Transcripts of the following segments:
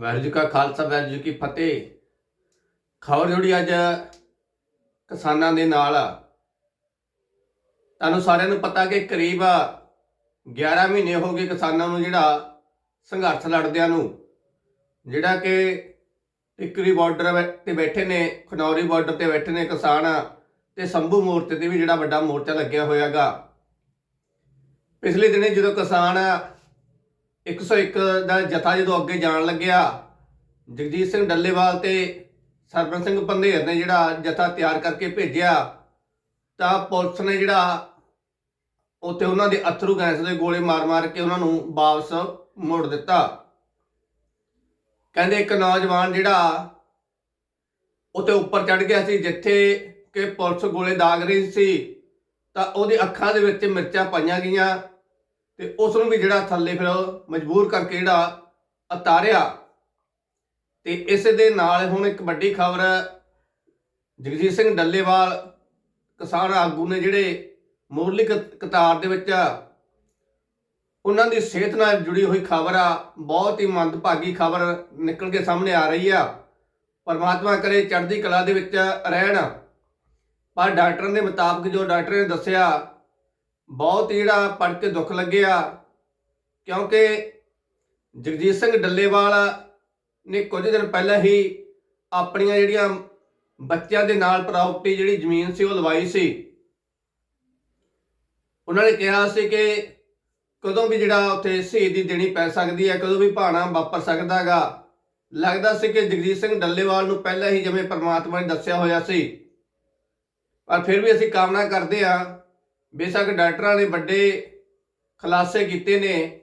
ਵਾਹਿਗੁਰੂ ਜੀ ਕਾ ਖਾਲਸਾ, ਵਾਹਿਗੁਰੂ ਜੀ ਕੀ ਫਤਿਹ। ਖਬਰ ਜੁੜੀ ਅੱਜ ਕਿਸਾਨਾਂ ਦੇ ਨਾਲ ਆ। ਤੁਹਾਨੂੰ ਸਾਰਿਆਂ ਨੂੰ ਪਤਾ ਕਿ ਕਰੀਬ 11 ਮਹੀਨੇ ਹੋ ਗਏ ਕਿਸਾਨਾਂ ਨੂੰ ਜਿਹੜਾ ਸੰਘਰਸ਼ ਲੜਦਿਆਂ ਨੂੰ, ਜਿਹੜਾ ਕਿ ਟਿਕਰੀ ਬਾਰਡਰ ਤੇ ਬੈਠੇ ਨੇ, ਖਨੌਰੀ ਬਾਰਡਰ ਤੇ ਬੈਠੇ ਨੇ ਕਿਸਾਨ ਤੇ ਸੰਭੂ ਮੋਰਚੇ ਤੇ ਵੀ ਜਿਹੜਾ ਵੱਡਾ ਮੋਰਚਾ ਲੱਗਿਆ ਹੋਇਆਗਾ। ਪਿਛਲੇ ਦਿਨੇ ਜਦੋਂ ਕਿਸਾਨ 101 ਦਾ ਜਥਾ ਜਦੋਂ ਅੱਗੇ ਜਾਣ ਲੱਗਿਆ, ਜਗਜੀਤ ਸਿੰਘ ਡੱਲੇਵਾਲ ਤੇ ਸਰਬਨ ਸਿੰਘ ਪੰਧੇਰ ਨੇ ਜਿਹੜਾ ਜਥਾ ਤਿਆਰ ਕਰਕੇ ਭੇਜਿਆ, ਤਾਂ ਪੁਲਿਸ ਨੇ ਜਿਹੜਾ ਉੱਥੇ ਉਹਨਾਂ ਦੇ ਅਥਰੂ ਗੈਸ ਦੇ ਗੋਲੇ ਮਾਰ-ਮਾਰ ਕੇ ਉਹਨਾਂ ਨੂੰ ਵਾਪਸ ਮੋੜ ਦਿੱਤਾ। ਕਹਿੰਦੇ ਇੱਕ ਨੌਜਵਾਨ ਜਿਹੜਾ ਉੱਤੇ ਉੱਪਰ ਚੜ ਗਿਆ ਸੀ, ਜਿੱਥੇ ਕਿ ਪੁਲਿਸ ਗੋਲੇ ਦਾਗ ਰਹੀ ਸੀ, ਤਾਂ ਉਹਦੀ ਅੱਖਾਂ ਦੇ ਵਿੱਚ ਮਿਰਚਾਂ ਪਾਈਆਂ ਗਈਆਂ। ਤੇ ਉਸ ਨੂੰ ਵੀ ਜਿਹੜਾ ਥੱਲੇ ਫਿਰ ਮਜਬੂਰ ਕਰਕੇ ਜਿਹੜਾ ਉਤਾਰਿਆ। ਤੇ ਇਸ ਦੇ ਨਾਲ ਹੁਣ ਇੱਕ ਵੱਡੀ ਖਬਰ ਜਗਜੀਤ ਸਿੰਘ ਡੱਲੇਵਾਲ, ਕਿਸਾਨ ਆਗੂ ਨੇ ਜਿਹੜੇ ਮੂਰਲੀ ਕ- ਕਤਾਰ ਦੇ ਵਿੱਚ ਉਹਨਾਂ ਦੀ ਸਿਹਤ ਨਾਲ ਜੁੜੀ ਹੋਈ ਖਬਰ ਆ, ਬਹੁਤ ਹੀ ਮੰਦਭਾਗੀ ਖਬਰ ਨਿਕਲ ਕੇ ਸਾਹਮਣੇ ਆ ਰਹੀ ਆ। ਪਰਮਾਤਮਾ ਕਰੇ ਚੜ੍ਹਦੀ ਕਲਾ ਦੇ ਵਿੱਚ ਰਹਿਣ। ਪਰ ਡਾਕਟਰ ਦੇ ਮੁਤਾਬਕ ਜੋ ਡਾਕਟਰ ਨੇ ਦੱਸਿਆ ਬਹੁਤ ਜਿਹੜਾ ਪੜ੍ਹ ਕੇ ਦੁੱਖ ਲੱਗਿਆ, ਕਿਉਂਕਿ ਜਗਜੀਤ ਸਿੰਘ ਡੱਲੇਵਾਲ ਨੇ ਕੁਝ ਦਿਨ ਪਹਿਲਾਂ ਹੀ ਆਪਣੀਆਂ ਜਿਹੜੀਆਂ ਬੱਚਿਆਂ ਦੇ ਨਾਲ ਪ੍ਰਾਪਰਟੀ ਜਿਹੜੀ ਜ਼ਮੀਨ ਸੀ ਉਹ ਲਵਾਈ ਸੀ। ਉਹਨਾਂ ਨੇ ਕਿਹਾ ਸੀ ਕਿ ਕਦੋਂ ਵੀ ਜਿਹੜਾ ਉੱਥੇ ਸ਼ਹੀਦੀ ਦੇਣੀ ਪੈ ਸਕਦੀ ਹੈ, ਕਦੋਂ ਵੀ ਭਾਣਾ ਵਾਪਰ ਸਕਦਾਗਾ ਲੱਗਦਾ ਸੀ ਕਿ ਜਗਜੀਤ ਸਿੰਘ ਡੱਲੇਵਾਲ ਨੂੰ ਪਹਿਲਾਂ ਹੀ ਜਿਵੇਂ ਪਰਮਾਤਮਾ ਨੇ ਦੱਸਿਆ ਹੋਇਆ ਸੀ। ਪਰ ਫਿਰ ਵੀ ਅਸੀਂ ਕਾਮਨਾ ਕਰਦੇ ਹਾਂ ਬੇਸ਼ੱਕ ਡਾਕਟਰਾਂ ਨੇ ਵੱਡੇ ਖੁਲਾਸੇ ਕੀਤੇ ਨੇ।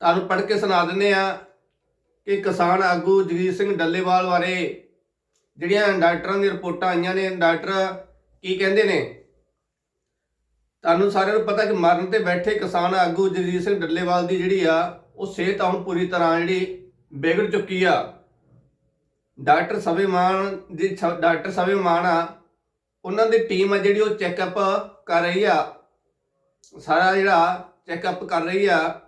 ਤੁਹਾਨੂੰ ਪੜ੍ਹ ਕੇ ਸੁਣਾ ਦਿੰਦੇ ਆ ਕਿ ਕਿਸਾਨ ਆਗੂ ਜਗਜੀਤ ਸਿੰਘ ਡੱਲੇਵਾਲ ਬਾਰੇ ਜਿਹੜੀਆਂ ਡਾਕਟਰਾਂ ਦੀਆਂ ਰਿਪੋਰਟਾਂ ਆਈਆਂ ਨੇ, ਡਾਕਟਰ ਕੀ ਕਹਿੰਦੇ ਨੇ? ਤੁਹਾਨੂੰ ਸਾਰਿਆਂ ਨੂੰ ਪਤਾ ਕਿ ਮਰਨ ਤੇ ਬੈਠੇ ਕਿਸਾਨ ਆਗੂ ਜਗਜੀਤ ਸਿੰਘ ਡੱਲੇਵਾਲ ਦੀ ਜਿਹੜੀ ਆ, ਉਹ ਸਿਹਤ ਹੁਣ ਪੂਰੀ ਤਰ੍ਹਾਂ ਜਿਹੜੀ ਵਿਗੜ ਚੁੱਕੀ ਆ। ਡਾਕਟਰ ਸਵੇ ਮਾਨ ਦੀ ਸ- ਡਾਕਟਰ ਸਵੇ ਮਾਨ ਆ, ਉਹਨਾਂ ਦੀ ਟੀਮ ਆ ਜਿਹੜੀ ਉਹ ਚੈੱਕਅਪ ਕਰ ਰਹੀ ਆ। ਸਾਰਾ ਜਿਹੜਾ ਚੈੱਕਅਪ ਕਰ ਰਹੀ ਆ।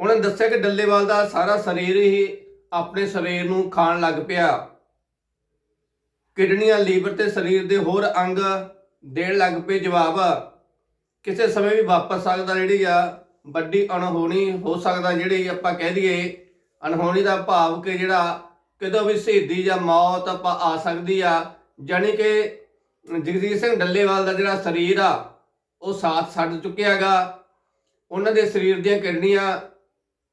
ਉਹਨੇ ਦੱਸਿਆ ਕਿ ਡੱਲੇਵਾਲ ਦਾ ਸਾਰਾ ਸਰੀਰ ਹੀ ਆਪਣੇ ਸਰੀਰ ਨੂੰ ਖਾਣ ਲੱਗ ਪਿਆ। ਕਿਡਨੀਆਂ, ਲੀਵਰ ਤੇ ਸਰੀਰ ਦੇ ਹੋਰ ਅੰਗ ਦੇਣ ਲੱਗ ਪਏ ਜਵਾਬ। ਕਿਸੇ ਸਮੇਂ ਵੀ ਵਾਪਸ ਸਕਦਾ ਜਿਹੜੀ ਆ, ਵੱਡੀ ਅਣਹੋਣੀ ਹੋ ਸਕਦਾ ਜਿਹੜੀ ਆਪਾਂ ਕਹਿ ਦਈਏ। ਅਣਹੋਣੀ ਦਾ ਭਾਵ ਕਿ ਜਿਹੜਾ ਕਦੋਂ ਵੀ ਸ਼ਹੀਦੀ ਜਾਂ ਮੌਤ ਆਪਾਂ ਆ ਸਕਦੀ ਆ। ਜਾਣੀ ਕਿ ਜਗਜੀਤ ਸਿੰਘ ਡੱਲੇਵਾਲ ਦਾ ਜਿਹੜਾ ਸਰੀਰ ਆ, ਉਹ ਸਾਥ ਛੱਡ ਚੁੱਕਿਆ ਹੈਗਾ। ਉਹਨਾਂ ਦੇ ਸਰੀਰ ਦੀਆਂ ਕਿਡਨੀਆਂ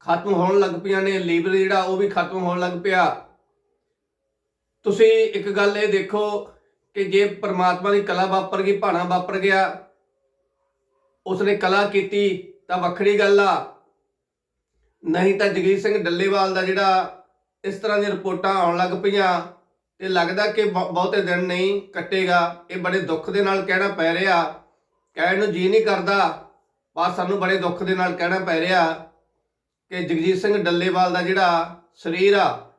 ਖਤਮ ਹੋਣ ਲੱਗ ਪਈਆਂ ਨੇ, ਲੀਵਰ ਜਿਹੜਾ ਉਹ ਵੀ ਖਤਮ ਹੋਣ ਲੱਗ ਪਿਆ। ਤੁਸੀਂ ਇੱਕ ਗੱਲ ਇਹ ਦੇਖੋ ਕਿ ਜੇ ਪ੍ਰਮਾਤਮਾ ਦੀ ਕਲਾ ਵਾਪਰ ਗਈ, ਭਾਣਾ ਵਾਪਰ ਗਿਆ, ਉਸਨੇ ਕਲਾ ਕੀਤੀ ਤਾਂ ਵੱਖਰੀ ਗੱਲ ਆ। ਨਹੀਂ ਤਾਂ ਜਗੀਰ ਸਿੰਘ ਡੱਲੇਵਾਲ ਦਾ ਜਿਹੜਾ ਇਸ ਤਰ੍ਹਾਂ ਦੀਆਂ ਰਿਪੋਰਟਾਂ ਆਉਣ ਲੱਗ ਪਈਆਂ ਤੇ ਲੱਗਦਾ ਕਿ ਬਹੁ- ਬਹੁਤੇ ਦਿਨ ਨਹੀਂ ਕੱਟੇਗਾ। ਇਹ ਬੜੇ ਦੁੱਖ ਦੇ ਨਾਲ ਕਹਿਣਾ ਪੈ ਰਿਹਾ। ਕਹਿਣ ਨੂੰ ਜੀ ਨਹੀਂ ਕਰਦਾ ਪਰ ਸਾਨੂੰ ਬੜੇ ਦੁੱਖ ਦੇ ਨਾਲ ਕਹਿਣਾ ਪੈ ਰਿਹਾ ਕਿ ਜਗਜੀਤ ਸਿੰਘ ਡੱਲੇਵਾਲ ਦਾ ਜਿਹੜਾ ਸਰੀਰ ਆ,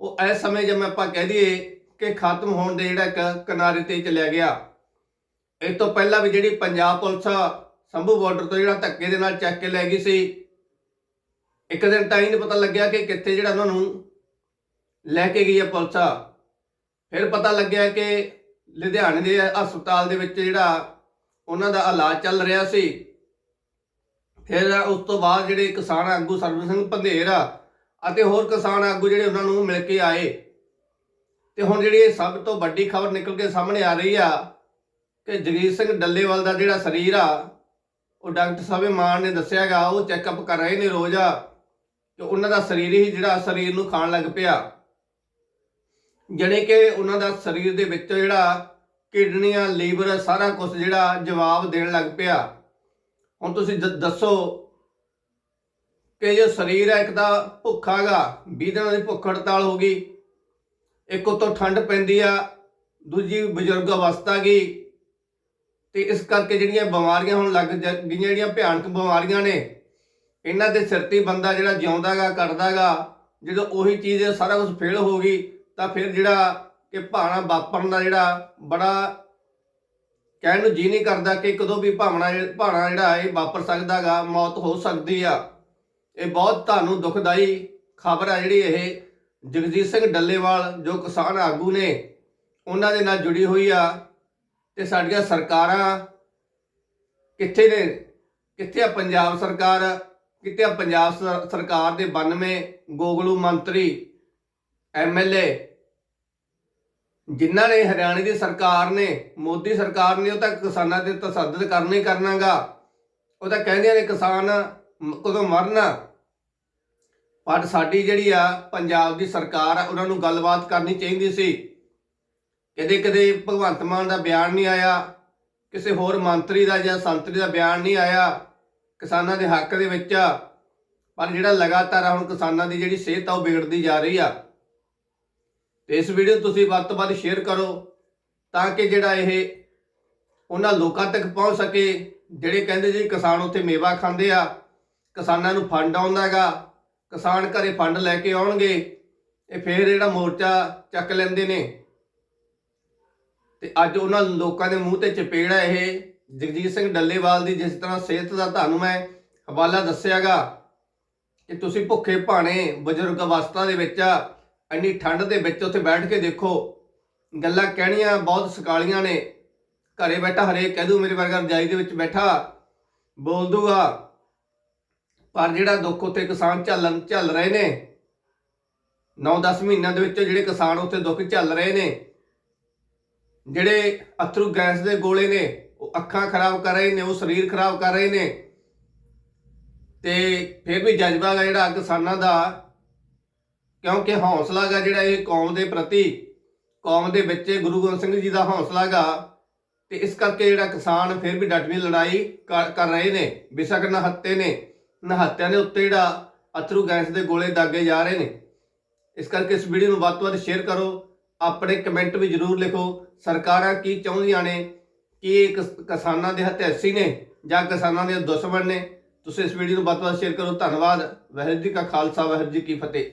ਉਹ ਇਸ ਸਮੇਂ ਜਿਵੇਂ ਆਪਾਂ ਕਹਿ ਦਈਏ ਕਿ ਖਤਮ ਹੋਣ ਦੇ ਜਿਹੜਾ ਇੱਕ ਕਿਨਾਰੇ ਤੇ ਚਲਿਆ ਗਿਆ। ਇਹ ਤੋਂ ਪਹਿਲਾਂ ਵੀ ਜਿਹੜੀ ਪੰਜਾਬ ਪੁਲਿਸ ਸੰਭੂ ਬਾਰਡਰ ਤੋਂ ਜਿਹੜਾ ਧੱਕੇ ਦੇ ਨਾਲ ਚੱਕ ਕੇ ਲੈ ਗਈ ਸੀ, ਇੱਕ ਦਿਨ ਤਾਂ ਹੀ ਨਹੀਂ ਪਤਾ ਲੱਗਿਆ ਕਿ ਕਿੱਥੇ ਜਿਹੜਾ ਉਹਨਾਂ ਨੂੰ ਲੈ ਕੇ ਗਈ ਹੈ ਪੁਲਿਸ ਫਿਰ ਪਤਾ ਲੱਗਿਆ ਕਿ ਲੁਧਿਆਣੇ ਦੇ ਹਸਪਤਾਲ ਦੇ ਵਿੱਚ ਜਿਹੜਾ ਉਹਨਾਂ ਦਾ ਇਲਾਜ ਚੱਲ ਰਿਹਾ ਸੀ। ਫਿਰ ਉਸ ਤੋਂ ਬਾਅਦ ਜਿਹੜੇ ਕਿਸਾਨ ਆਗੂ ਸਰਬਜੀਤ ਸਿੰਘ ਪੰਧੇਰ ਆ ਅਤੇ ਹੋਰ ਕਿਸਾਨ ਆਗੂ ਜਿਹੜੇ ਉਹਨਾਂ ਨੂੰ ਮਿਲ ਕੇ ਆਏ। ਤੇ ਹੁਣ ਜਿਹੜੀ ਸਭ ਤੋਂ ਵੱਡੀ ਖਬਰ ਨਿਕਲ ਕੇ ਸਾਹਮਣੇ ਆ ਰਹੀ ਆ ਕਿ ਜਗੀਰ ਸਿੰਘ ਡੱਲੇਵਾਲ ਦਾ ਜਿਹੜਾ ਸਰੀਰ ਆ, ਉਹ ਡਾਕਟਰ ਸਾਹਿਬ ਮਾਨ ਨੇ ਦੱਸਿਆਗਾ ਉਹ ਚੈੱਕਅਪ ਕਰ ਰਹੇ ਨੇ ਰੋਜ਼ ਆ ਕਿ ਉਹਨਾਂ ਦਾ ਸਰੀਰ ਹੀ ਜਿਹੜਾ ਸਰੀਰ ਨੂੰ ਖਾਣ ਲੱਗ ਪਿਆ। ਜਿਹੜੇ ਕਿ ਉਹਨਾਂ ਦਾ ਸਰੀਰ ਦੇ ਵਿੱਚ ਜਿਹੜਾ ਕਿਡਨੀਆਂ, ਲੀਵਰ, ਸਾਰਾ ਕੁਝ ਜਿਹੜਾ ਜਵਾਬ ਦੇਣ ਲੱਗ ਪਿਆ। ਹੁਣ ਤੁਸੀਂ ਦ- ਦੱਸੋ ਕਿ ਜੋ ਸਰੀਰ ਹੈ, ਇੱਕ ਤਾਂ ਭੁੱਖਾਗਾ 20 ਦਿਨਾਂ ਦੀ ਭੁੱਖ ਹੜਤਾਲ ਹੋ ਗਈ, ਇੱਕ ਉਤੋਂ ਠੰਡ ਪੈਂਦੀ ਆ, ਦੂਜੀ ਬਜ਼ੁਰਗ ਅਵਸਥਾ ਗਈ, ਤੇ ਇਸ ਕਰਕੇ ਜਿਹੜੀਆਂ ਬਿਮਾਰੀਆਂ ਹੁਣ ਲੱਗ ਜ- ਗਈਆਂ ਜਿਹੜੀਆਂ ਭਿਆਨਕ ਬਿਮਾਰੀਆਂ ਨੇ, ਇਹਨਾਂ ਦੇ ਸਿਰ ਤੇ ਬੰਦਾ ਜਿਹੜਾ ਜਿਉਂਦਾਗਾ ਕਰਦਾਗਾ ਜਦੋਂ ਉਹੀ ਚੀਜ਼ ਸਾਰਾ ਕੁਝ ਫੇਲ ਹੋ ਗਈ ਤਾਂ ਫਿਰ ਜਿਹੜਾ ਕਿ ਭਾਣਾ ਵਾਪਰਨ ਦਾ ਜਿਹੜਾ ਬੜਾ ਕਹਿਣ ਨੂੰ ਜੀ ਨਹੀਂ ਕਰਦਾ ਕਿ ਕਦੋਂ ਵੀ ਭਾਵਨਾ ਭਾਣਾ ਜਿਹੜਾ ਇਹ ਵਾਪਰ ਸਕਦਾਗਾ ਮੌਤ ਹੋ ਸਕਦੀ ਆ। ਇਹ ਬਹੁਤ ਤੁਹਾਨੂੰ ਦੁਖਦਾਈ ਖਬਰ ਆ ਜਿਹੜੀ ਇਹ ਜਗਜੀਤ ਸਿੰਘ ਡੱਲੇਵਾਲ, ਜੋ ਕਿਸਾਨ ਆਗੂ ਨੇ, ਉਹਨਾਂ ਦੇ ਨਾਲ ਜੁੜੀ ਹੋਈ ਆ ਤੇ ਸਾਡੀਆਂ ਸਰਕਾਰਾਂ ਕਿੱਥੇ ਨੇ? ਕਿੱਥੇ ਆ ਪੰਜਾਬ ਸਰਕਾਰ? ਕਿੱਥੇ ਆ ਪੰਜਾਬ ਸਰ- ਸਰਕਾਰ ਦੇ 92 ਗੋਗਲੂ ਮੰਤਰੀ ਐਮਐਲਏ ਜਿਨ੍ਹਾਂ ਨੇ ਹਰਿਆਣੇ ਦੀ ਸਰਕਾਰ ਨੇ, ਮੋਦੀ ਸਰਕਾਰ ਨੇ, ਉਹ ਤਾਂ ਕਿਸਾਨਾਂ ਦੇ ਤਸੱਦਦ ਕਰਨਾ ਹੀ ਕਰਨਾਗਾ। ਉਹ ਤਾਂ ਕਹਿੰਦੇ ਨੇ ਕਿਸਾਨ ਮ- ਕਦੋਂ ਮਰਨਾ। ਪਰ ਸਾਡੀ ਜਿਹੜੀ ਆ, ਪੰਜਾਬ ਦੀ ਸਰਕਾਰ ਆ, ਉਹਨਾਂ ਨੂੰ ਗੱਲਬਾਤ ਕਰਨੀ ਚਾਹੀਦੀ ਸੀ। ਕਦੇ ਕਦੇ ਭਗਵੰਤ ਮਾਨ ਦਾ ਬਿਆਨ ਨਹੀਂ ਆਇਆ, ਕਿਸੇ ਹੋਰ ਮੰਤਰੀ ਦਾ ਜਾਂ ਸੰਤਰੀ ਦਾ ਬਿਆਨ ਨਹੀਂ ਆਇਆ, ਕਿਸਾਨਾਂ ਦੇ ਹੱਕ ਦੇ ਵਿੱਚ ਪਰ ਜਿਹੜਾ ਲਗਾਤਾਰ ਹੁਣ ਕਿਸਾਨਾਂ ਦੀ ਜਿਹੜੀ ਸਿਹਤ ਆ, ਉਹ ਵਿਗੜਦੀ ਜਾ ਰਹੀ ਆ। ਤੇ ਇਸ ਵੀਡੀਓ ਤੁਸੀਂ ਵੱਧ ਤੋਂ ਵੱਧ ਸ਼ੇਅਰ ਕਰੋ ਤਾਂ ਕਿ ਜਿਹੜਾ ਇਹ ਉਹਨਾਂ ਲੋਕਾਂ ਤੱਕ ਪਹੁੰਚ ਸਕੇ ਜਿਹੜੇ ਕਹਿੰਦੇ ਜੀ ਕਿਸਾਨ ਉੱਥੇ ਮੇਵਾ ਖਾਂਦੇ ਆ, ਕਿਸਾਨਾਂ ਨੂੰ ਫੰਡ ਆਉਂਦਾ ਹੈਗਾ, ਕਿਸਾਨ ਘਰੇ ਫੰਡ ਲੈ ਕੇ ਆਉਣਗੇ, ਇਹ ਫੇਰ ਜਿਹੜਾ ਮੋਰਚਾ ਚੱਕ ਲੈਂਦੇ ਨੇ। ਤੇ ਅੱਜ ਉਹਨਾਂ ਲੋਕਾਂ ਦੇ ਮੂੰਹ ਤੇ ਚਪੇੜ ਹੈ ਇਹ, ਜਗਜੀਤ ਸਿੰਘ ਡੱਲੇਵਾਲ ਦੀ ਜਿਸ ਤਰ੍ਹਾਂ ਸਿਹਤ ਦਾ ਤੁਹਾਨੂੰ ਮੈਂ ਹਵਾਲਾ ਦੱਸਿਆਗਾ ਕਿ ਤੁਸੀਂ ਭੁੱਖੇ ਭਾਣੇ, ਬਜ਼ੁਰਗ ਅਵਸਥਾ ਦੇ ਵਿੱਚ ਇੰਨੀ ਠੰਡ ਦੇ ਵਿੱਚ ਉੱਥੇ ਬੈਠ ਕੇ ਦੇਖੋ, ਗੱਲਾਂ ਕਹਿਣੀਆਂ ਬਹੁਤ ਸਕਾਲੀਆਂ ਨੇ। ਘਰੇ ਬੈਠਾ, ਹਰੇਕ ਕਹਿ ਦੂ ਮੇਰੇ ਵਰਗਾ ਰਜਾਈ ਦੇ ਵਿੱਚ ਬੈਠਾ, ਬੋਲ ਦੂਗਾ। ਪਰ ਜਿਹੜਾ ਦੁੱਖ ਉੱਥੇ ਕਿਸਾਨ ਝੱਲਣ ਝੱਲ ਰਹੇ ਨੇ 9-10 ਮਹੀਨਿਆਂ ਦੇ ਵਿੱਚ ਜਿਹੜੇ ਕਿਸਾਨ ਉੱਥੇ ਦੁੱਖ ਝੱਲ ਰਹੇ ਨੇ, ਜਿਹੜੇ ਅਥਰੂ ਗੈਸ ਦੇ ਗੋਲੇ ਨੇ, ਉਹ ਅੱਖਾਂ ਖਰਾਬ ਕਰ ਰਹੇ ਨੇ, ਉਹ ਸਰੀਰ ਖਰਾਬ ਕਰ ਰਹੇ ਨੇ। ਤੇ ਫਿਰ ਵੀ ਜਜ਼ਬਾ ਗਾ ਜਿਹੜਾ ਕਿਸਾਨਾਂ ਦਾ ਕਿਉਂਕਿ ਹੌਸਲਾ ਗਾ ਜਿਹੜਾ ਇਹ ਕੌਮ ਦੇ ਪ੍ਰਤੀ, ਕੌਮ ਦੇ ਵਿੱਚ ਗੁਰੂ ਗੋਬਿੰਦ ਸਿੰਘ ਜੀ ਦਾ ਹੌਸਲਾ ਗਾ ਤੇ ਇਸ ਕਰਕੇ ਜਿਹੜਾ ਕਿਸਾਨ ਫਿਰ ਵੀ ਡਟਵੀਂ ਲੜਾਈ ਕਰ ਕਰ ਰਹੇ ਨੇ, ਬੇਸ਼ੱਕ ਨਹੱਤੇ ਨੇ, ਨਹੱਤਿਆਂ ਦੇ ਉੱਤੇ ਜਿਹੜਾ ਅਥਰੂ ਗੈਸ ਦੇ ਗੋਲੇ ਦਾਗੇ ਜਾ ਰਹੇ ਨੇ। ਇਸ ਕਰਕੇ ਇਸ ਵੀਡੀਓ ਨੂੰ ਵੱਧ ਤੋਂ ਵੱਧ ਸ਼ੇਅਰ ਕਰੋ, ਆਪਣੇ ਕਮੈਂਟ ਵੀ ਜ਼ਰੂਰ ਲਿਖੋ, ਸਰਕਾਰਾਂ ਕੀ ਚਾਹੁੰਦੀਆਂ ਨੇ, ਕਿ ਇਹ ਕਿਸਾਨਾਂ ਦੇ ਹਤਿਆਸੀ ਨੇ, ਜਾਂ ਕਿਸਾਨਾਂ ਦੇ ਦੁਸ਼ਮਣ ਨੇ, ਤੁਸੀਂ ਇਸ ਵੀਡੀਓ ਨੂੰ ਵੱਧ ਤੋਂ ਵੱਧ ਸ਼ੇਅਰ ਕਰੋ, ਧੰਨਵਾਦ, ਵਾਹਿਗੁਰੂ ਜੀ ਕਾ ਖਾਲਸਾ, ਵਾਹਿਗੁਰੂ ਜੀ ਕੀ ਫਤਿਹ।